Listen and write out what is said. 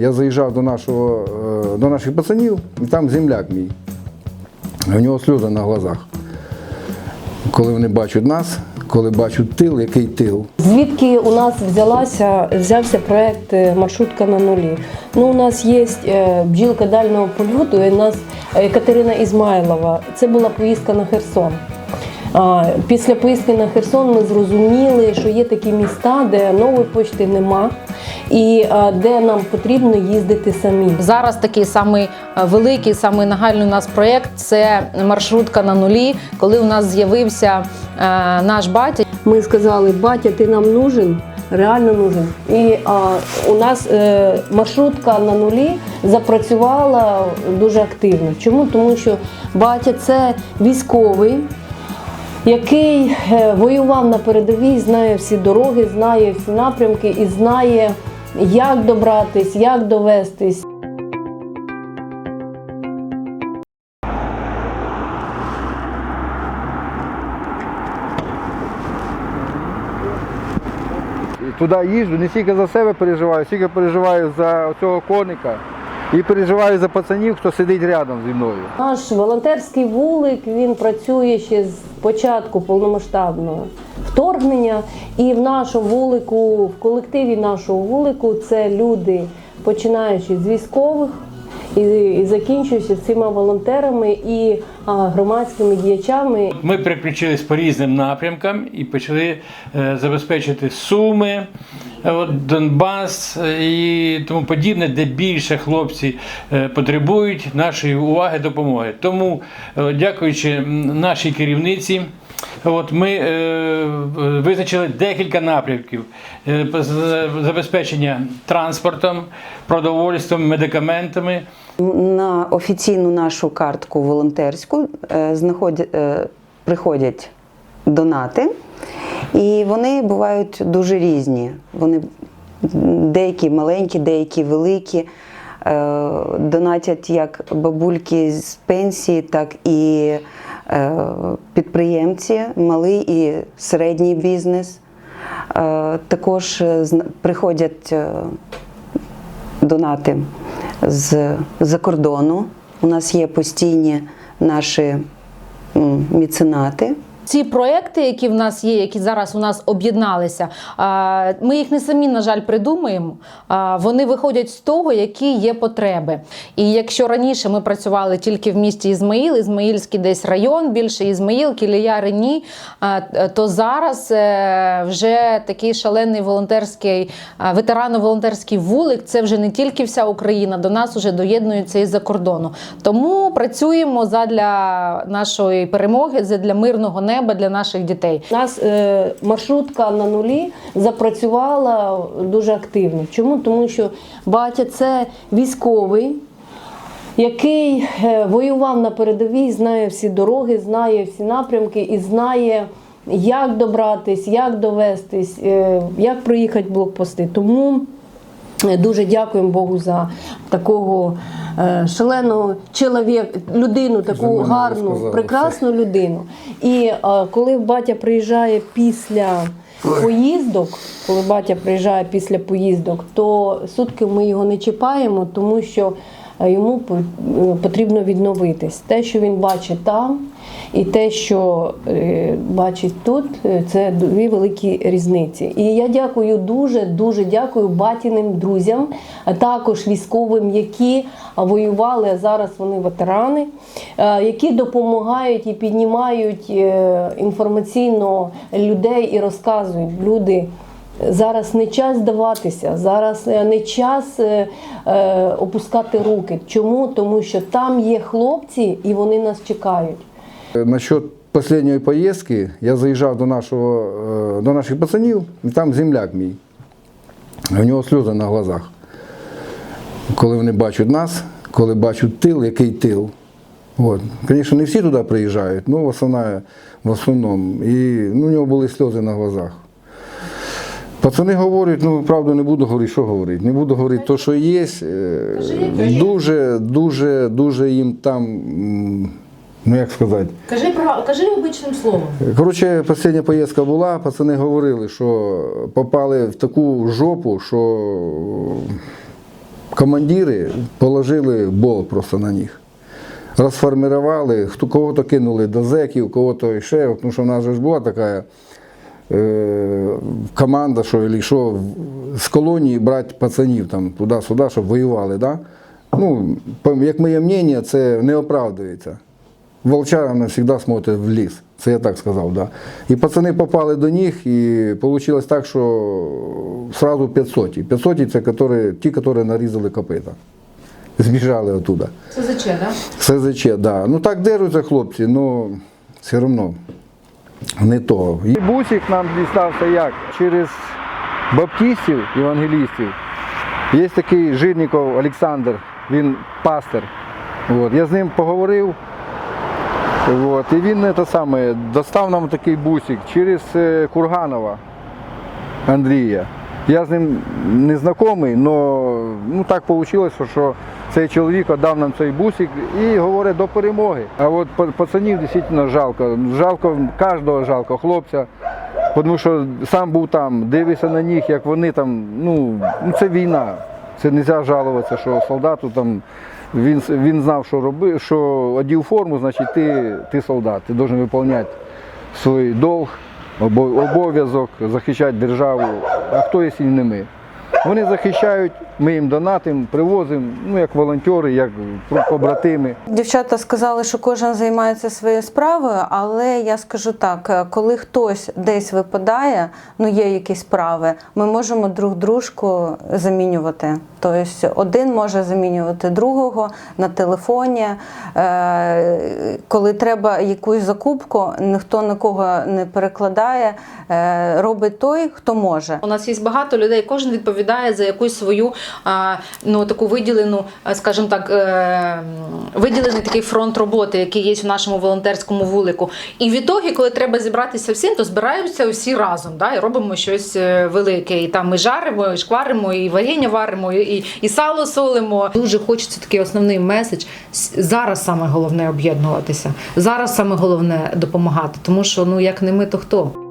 Я заїжджав до, нашого, е, до наших пацанів, і там земляк мій. У нього сльози на глазах. Коли вони бачать нас, коли бачать тил, який тил. Звідки у нас взялася, взявся проект е, маршрутка на нулі? Ну, у нас є е, бджілка дальнього польоту, і у нас Катерина Ізмайлова. Це була поїздка на Херсон. Після поїздки на Херсон ми зрозуміли, що є такі міста, де нової почти нема, і де нам потрібно їздити самі. Зараз такий самий е, великий, самий нагальний у нас проєкт це маршрутка на нулі, коли у нас з'явився е, наш батя. Ми сказали, батя, ти нам нужен, реально нужен. І а, у нас е, маршрутка на нулі запрацювала дуже активно. Чому? Тому що батя це військовий, який е, воював на передовій, знає всі дороги, знає всі напрямки і знає, як добратись, як довестись. Туди їжджу, не стільки за себе переживаю, стільки переживаю за цього коника і переживаю за пацанів, хто сидить рядом зі мною. Наш волонтерський вулик він працює ще з початку повномасштабного вторгнення. І в нашому вулику, в колективі нашого вулику, це люди, починаючи з військових і, закінчуючи цими волонтерами і громадськими діячами. Ми переключились по різним напрямкам і почали е, забезпечити Суми, е, от, Донбас е, і тому подібне, де більше хлопці потребують нашої уваги, допомоги. Тому, дякуючи нашій керівниці. От ми е, визначили декілька напрямків Е, забезпечення транспортом, продовольством, медикаментами. На офіційну нашу картку волонтерську е, знаходять, е, приходять донати, і вони бувають дуже різні. Вони деякі маленькі, деякі великі. Е, Донатять як бабульки з пенсії, так і підприємці, малий і середній бізнес. Е, Також е, приходять е, донати з-за кордону. У нас є постійні наші міценати. Ці проекти, які в нас є, які зараз у нас об'єдналися, ми їх не самі, на жаль, придумаємо. Вони виходять з того, які є потреби. І якщо раніше ми працювали тільки в місті Ізмаїл, Ізмаїльський десь район, більше Ізмаїл, Кілія, Рені, то зараз е, вже такий шалений волонтерський, ветерано-волонтерський вулик. Це вже не тільки вся Україна, до нас вже доєднується із-за кордону. Тому працюємо задля нашої перемоги, задля мирного неба для наших дітей. У нас е, маршрутка на нулі запрацювала дуже активно. Чому? Тому що батя це військовий, який е, воював на передовій, знає всі дороги, знає всі напрямки і знає, як добратись, як довестись, е, як проїхати блокпости. Тому дуже дякуємо Богу за такого е, шаленого чоловіка, людину, таку гарну, сказали. прекрасну людину. І е, коли батя приїжджає після поїздок, коли батя приїжджає після поїздок, то сутки ми його не чіпаємо, тому що е, йому е, потрібно відновитись. Те, що він бачить там, і те, що е, бачить тут, е, це дві великі різниці. І я дякую дуже, дуже дякую батіним друзям, а також військовим, які воювали, а зараз вони ветерани, які допомагають і піднімають інформаційно людей і розказують люди. Зараз не час здаватися, зараз е, не час е, е, опускати руки. Чому? Тому що там є хлопці і вони нас чекають. Насчет останньої поїздки я заїжджав до, нашого, е, до наших пацанів, і там земляк мій. У нього сльози на глазах. Коли вони бачать нас, коли бачать тил, який тил. От. Звісно, не всі туди приїжджають, але в, в основному. І ну, у нього були сльози на глазах. Пацани говорять, ну правду не буду говорити, що говорити. Не буду говорити те, що є. Е, Дуже, дуже, дуже їм там, ну як сказати, Кажи про кажи обичним словом. Коротше, остання поїздка була, пацани говорили, що попали в таку жопу, що командири положили бол просто на них. Розформували, кого-то кинули до зеків, кого-то ще, тому що в нас же ж була така команда, що, или що з колонії брати пацанів там, туди-сюди, щоб воювали. Да? Ну, як моє мнення, це не оправдується. Волчара завжди смотрять в ліс. Це я так сказав, да. І пацани попали до них, і вийшло так, що сразу 500. 500 це які, ті, які нарізали копита. Збіжали оттуда. Це заче, да? СЗЧ, да. Ну так держаться хлопці, ну все одно не то. І бусик нам дістався як? Через баптистів, евангелістів. Є такий Жирніков Олександр, він пастир. От. Я з ним поговорив. От. І він те саме, достав нам такий бусик через е, Курганова Андрія. Я з ним не знайомий, але ну, так вийшло, що цей чоловік віддав нам цей бусик і говорить до перемоги. А от пацанів дійсно жалко. Жалко, кожного жалко, хлопця. Тому що сам був там, дивишся на них, як вони там, ну, ну це війна. Це не можна жалуватися, що солдату там він, він знав, що робив, що одів форму, значить ти, ти солдат, ти повинен виконувати свій долг, обов'язок, захищати державу. А хто, якщо не ми? Вони захищають, ми їм донатимо, привозимо, ну як волонтери, як побратими. Дівчата сказали, що кожен займається своєю справою, але я скажу так: е, коли хтось десь випадає, ну є якісь справи, ми можемо друг дружку замінювати. Тобто один може замінювати другого на телефоні. Е, Коли треба якусь закупку, ніхто нікого не перекладає, е, робить той, хто може. У нас є багато людей, кожен відповідає за якусь свою ну, таку виділену, скажімо так, е, виділений такий фронт роботи, який є в нашому волонтерському вулику. І в ітогі, коли треба зібратися всім, то збираються всі разом да, і робимо щось е, велике. І там ми жаримо, і шкваримо, і варення варимо, і, і сало солимо. Дуже хочеться такий основний меседж. Зараз саме головне об'єднуватися. Зараз саме головне допомагати, тому що ну як не ми, то хто?